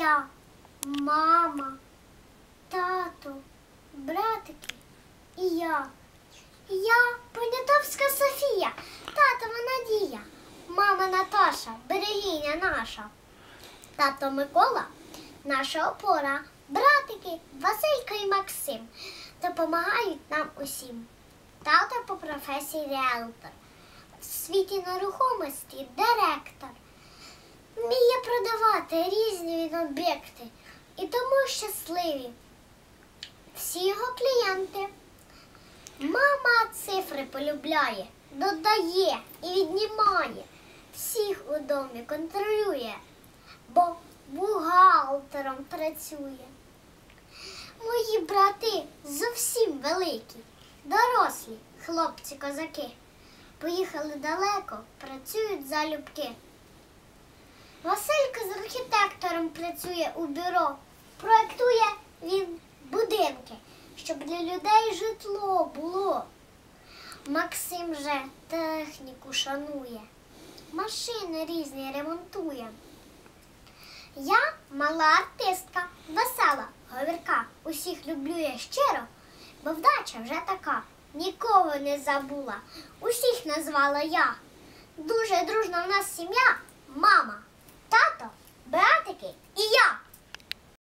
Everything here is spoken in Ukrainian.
я, мама, тато, братики і я. Я Понятовська Софія, татова Надія, мама Наташа, берегиня наша. Тато Микола, наша опора, братики Василько і Максим допомагають нам усім. Тато по професії реалтор, в світі нерухомості директор. Продавати різні він об'єкти і тому щасливі всі його клієнти. Мама цифри полюбляє, додає і віднімає, всіх у домі контролює, бо бухгалтером працює. Мої брати зовсім великі, дорослі хлопці-козаки. Поїхали далеко, працюють залюбки. Василько з архітектором працює у бюро. Проектує він будинки, щоб для людей житло було. Максим же техніку шанує, машини різні ремонтує. Я мала артистка, весела, говірка. Усіх люблю я щиро, бо вдача вже така. Нікого не забула, усіх назвала я. Дуже дружна в нас сім'я, мама,